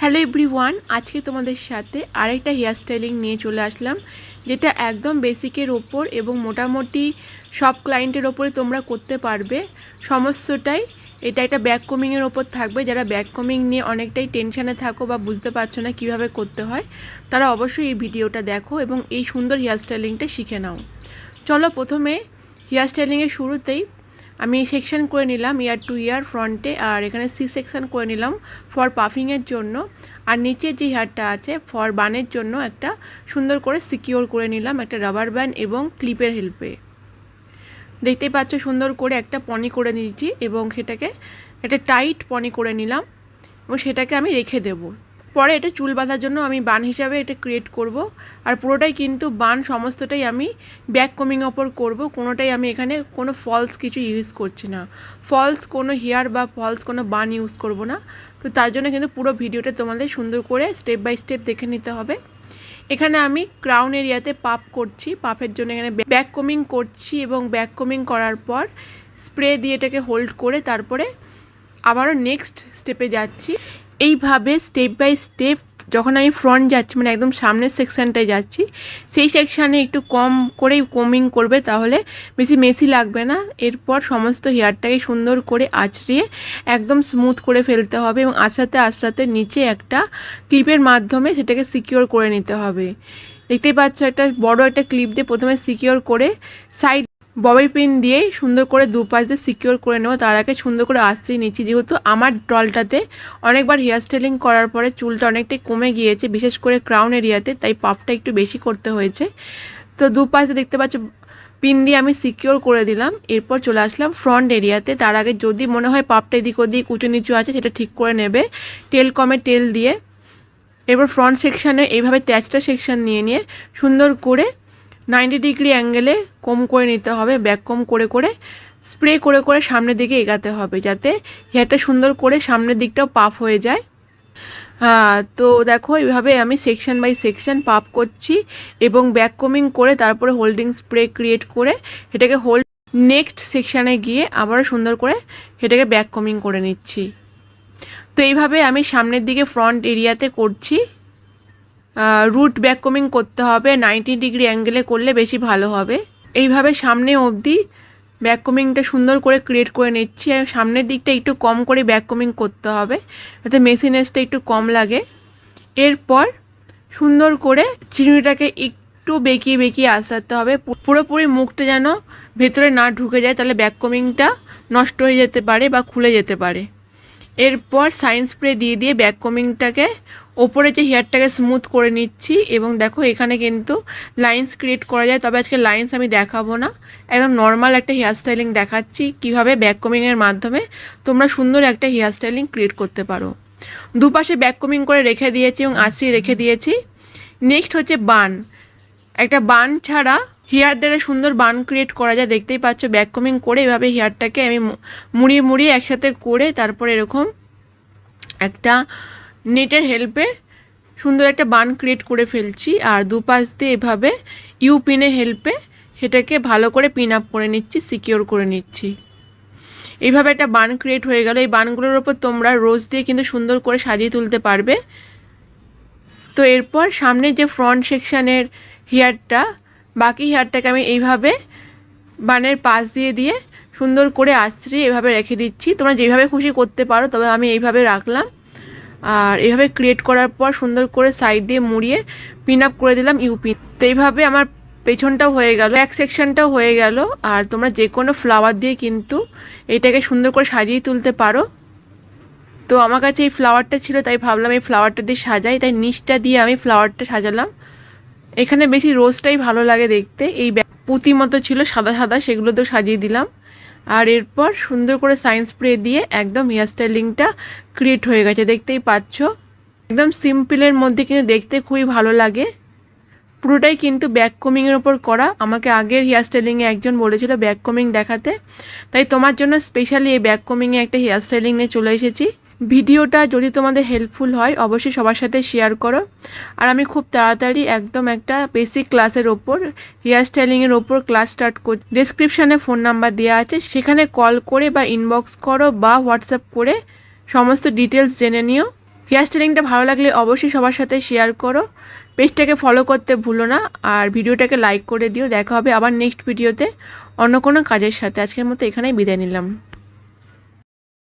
Hello everyone, আজকে তোমাদের সাথে আরেকটা হেয়ার স্টাইলিং নিয়ে চলে আসলাম, যেটা একদম বেসিকের ওপর এবং মোটামুটি সব ক্লায়েন্টের ওপরে তোমরা করতে পারবে। সমস্তটাই, এটা একটা ব্যাক কমিংয়ের ওপর থাকবে। যারা ব্যাক কমিং নিয়ে অনেকটাই টেনশানে থাকো বা বুঝতে পারছ না কীভাবে করতে হয়, তারা অবশ্যই এই ভিডিওটা দেখো এবং এই সুন্দর হেয়ার স্টাইলিংটা শিখে নাও। চলো প্রথমে হেয়ার স্টাইলিংয়ের শুরুতেই আমি সেকশন করে নিলাম ইয়ার টু ইয়ার ফ্রন্টে আর এখানে সি সেকশন করে নিলাম ফর পাফিংয়ের জন্য। আর নিচে যে হেয়ারটা আছে ফর বানের জন্য একটা সুন্দর করে সিকিওর করে নিলাম একটা রাবার ব্যান্ড এবং ক্লিপের হেল্পে দেখতেই পাচ্ছ সুন্দর করে একটা পনি করে নিয়েছি এবং সেটাকে, একটা টাইট পনি করে নিলাম এবং সেটাকে আমি রেখে দেবো। পরে এটা চুল বাঁধার জন্য আমি বান হিসাবে এটা ক্রিয়েট করব। আর পুরোটাই কিন্তু বান সমস্তটাই আমি ব্যাক কমিং ওপর করব। কোনোটাই আমি এখানে কোনো ফলস কিছু ইউজ করছি না। ফলস কোনো হেয়ার বা ফলস কোনো বান ইউজ করব না। তো তার জন্য কিন্তু পুরো ভিডিওটা তোমাদের সুন্দর করে স্টেপ বাই স্টেপ দেখে নিতে হবে। এখানে আমি ক্রাউন এরিয়াতে পাপ করছি। পাপের জন্য এখানে ব্যাক কমিং করছি এবং ব্যাক কমিং করার পর স্প্রে দিয়ে এটাকে হোল্ড করে তারপরে আবারও নেক্সট স্টেপে যাচ্ছি। এইভাবে স্টেপ বাই স্টেপ যখন আমি ফ্রন্ট যাচ্ছি মানে একদম সামনের সেকশানটায় যাচ্ছি, সেই সেকশানে একটু কম করেই কমিং করবে, তাহলে বেশি মেসি লাগবে না। এরপর সমস্ত হেয়ারটাকে সুন্দর করে আঁচড়িয়ে একদম স্মুথ করে ফেলতে হবে এবং আস্তে আস্তে নিচে একটা ক্লিপের মাধ্যমে সেটাকে সিকিওর করে নিতে হবে। দেখতেই পাচ্ছ একটা বড় একটা ক্লিপ দিয়ে প্রথমে সিকিওর করে সাইড ববি পিন দিয়ে সুন্দর করে দুপাশ দিয়ে সিকিওর করে নেব। তার আগে সুন্দর করে আসতে নিচ্ছি। যেহেতু আমার ডলটাতে অনেকবার হেয়ার স্টাইলিং করার পরে চুলটা অনেকটাই কমে গিয়েছে, বিশেষ করে ক্রাউন এরিয়াতে তাই পাফটা একটু বেশি করতে হয়েছে। তো দুপাশ দিয়ে দেখতে পাচ্ছ, পিন দিয়ে আমি সিকিওর করে দিলাম। এরপর চলে আসলাম ফ্রন্ট এরিয়াতে তার আগে যদি মনে হয় পাপটা এদিক ওদিক উঁচু নিচু আছে, সেটা ঠিক করে নেবে। টেল কমে টেল দিয়ে। এরপর ফ্রন্ট সেকশানে এইভাবে তেজটা সেকশান নিয়ে নিয়ে সুন্দর করে নাইনটি ডিগ্রি অ্যাঙ্গেলে কম করে নিতে হবে, ব্যাক কম করে করে স্প্রে করে করে সামনের দিকে এগাতে হবে যাতে হেয়ারটা সুন্দর করে সামনের দিকটাও পাফ হয়ে যায়। তো দেখো এইভাবে আমি সেকশন বাই সেকশন পাপ করছি এবং ব্যাক কমিং করে তারপরে হোল্ডিং স্প্রে ক্রিয়েট করে সেটাকে হোল্ড নেক্সট সেকশানে গিয়ে আবারও সুন্দর করে সেটাকে ব্যাক কমিং করে নিচ্ছি। তো এইভাবে আমি সামনের দিকে ফ্রন্ট এরিয়াতে করছি। রুট ব্যাক কমিং করতে হবে। নাইনটি ডিগ্রি অ্যাঙ্গেলে করলে বেশি ভালো হবে। এইভাবে সামনে অবধি ব্যাক কমিংটা সুন্দর করে ক্রিয়েট করে নিচ্ছি। আর সামনের দিকটা একটু কম করে ব্যাক কমিং করতে হবে, যাতে মেসিনেসটা একটু কম লাগে। এরপর সুন্দর করে চিরুনিটাকে একটু বেঁকিয়ে বেঁকিয়ে আসাতে হবে। পুরোপুরি মুখটা যেন ভেতরে না ঢুকে যায়, তাহলে ব্যাক কমিংটা নষ্ট হয়ে যেতে পারে বা খুলে যেতে পারে। এরপর সাইন স্প্রে দিয়ে দিয়ে ব্যাক কমিংটাকে ওপরে যে হেয়ারটাকে স্মুথ করে নিচ্ছি এবং দেখো এখানে কিন্তু লাইন্স ক্রিয়েট করা যায়, তবে আজকে লাইন্স আমি দেখাবো না। একদম নর্মাল একটা হেয়ার স্টাইলিং দেখাচ্ছি কীভাবে ব্যাক কমিংয়ের মাধ্যমে তোমরা সুন্দর একটা হেয়ার স্টাইলিং ক্রিয়েট করতে পারো। দুপাশে ব্যাক কমিং করে রেখে দিয়েছি এবং আশ্রিয়ে রেখে দিয়েছি। নেক্সট হচ্ছে বান একটা বান ছাড়া হেয়ার দ্বারা সুন্দর বান ক্রিয়েট করা যায়, দেখতেই পাচ্ছ ব্যাক কমিং করে এভাবে হেয়ারটাকে আমি মুড়িয়ে মুড়িয়ে একসাথে করে তারপর এরকম একটা নেটের হেল্পে সুন্দর একটা বান ক্রিয়েট করে ফেলছি। আর দুপাশ দিয়ে এভাবে ইউ পিনের হেল্পে সেটাকে ভালো করে পিন আপ করে নিচ্ছি সিকিওর করে নিচ্ছি। এইভাবে একটা বান ক্রিয়েট হয়ে গেল। এই বানগুলোর ওপর তোমরা রোজ দিয়ে কিন্তু সুন্দর করে সাজিয়ে তুলতে পারবে। তো এরপর সামনে যে ফ্রন্ট সেকশানের হেয়ারটা বাকি হেয়ারটাকে আমি এইভাবে বানের পাশ দিয়ে দিয়ে সুন্দর করে আশ্রিয়ে এভাবে রেখে দিচ্ছি। তোমরা যেভাবে খুশি করতে পারো, তবে আমি এইভাবে রাখলাম। আর এভাবে ক্রিয়েট করার পর সুন্দর করে সাইড দিয়ে মুড়িয়ে পিন আপ করে দিলাম ইউপিন তো এইভাবে আমার পেছনটাও হয়ে গেল এক সেকশনটাও হয়ে গেল। আর তোমরা যে কোনো ফ্লাওয়ার দিয়ে কিন্তু এটাকে সুন্দর করে সাজিয়ে তুলতে পারো। তো আমার কাছে এই ফ্লাওয়ারটা ছিল, তাই ভাবলাম এই ফ্লাওয়ারটা দিয়ে সাজাই। তাই নিচটা দিয়ে আমি ফ্লাওয়ারটা সাজালাম। এখানে বেশি রোজটাই ভালো লাগে দেখতে। এই পুঁতি মতো ছিল, সাদা সাদা সেগুলো তো সাজিয়ে দিলাম। আর এরপর সুন্দর করে সাইন্স স্প্রে দিয়ে একদম হেয়ার স্টাইলিংটা ক্রিয়েট হয়ে গেছে, দেখতেই পাচ্ছ। একদম সিম্পলের মধ্যে কিন্তু দেখতে খুবই ভালো লাগে। পুরোটাই কিন্তু ব্যাক কমিংয়ের ওপর করা। আমাকে আগের হেয়ার স্টাইলিংয়ে একজন বলেছিল ব্যাক কমিং দেখাতে। তাই তোমার জন্য স্পেশালি এই ব্যাক কমিংয়ে একটা হেয়ার স্টাইলিং নিয়ে চলে এসেছি। ভিডিওটা যদি তোমাদের হেল্পফুল হয়, অবশ্যই সবার সাথে শেয়ার করো। আর আমি খুব তাড়াতাড়ি একদম একটা বেসিক ক্লাসের ওপর হেয়ার স্টাইলিংয়ের ওপর ক্লাস স্টার্ট কর ডিসক্রিপশানে ফোন নাম্বার দেওয়া আছে। সেখানে কল করে বা ইনবক্স করো বা হোয়াটসঅ্যাপ করে সমস্ত ডিটেলস জেনে নিও। হেয়ার স্টাইলিংটা ভালো লাগলে অবশ্যই সবার সাথে শেয়ার করো। পেজটাকে ফলো করতে ভুলো না, আর ভিডিওটাকে লাইক করে দিও। দেখা হবে আবার নেক্সট ভিডিওতে অন্য কোনো কাজের সাথে। আজকের মতো এখানেই বিদায় নিলাম।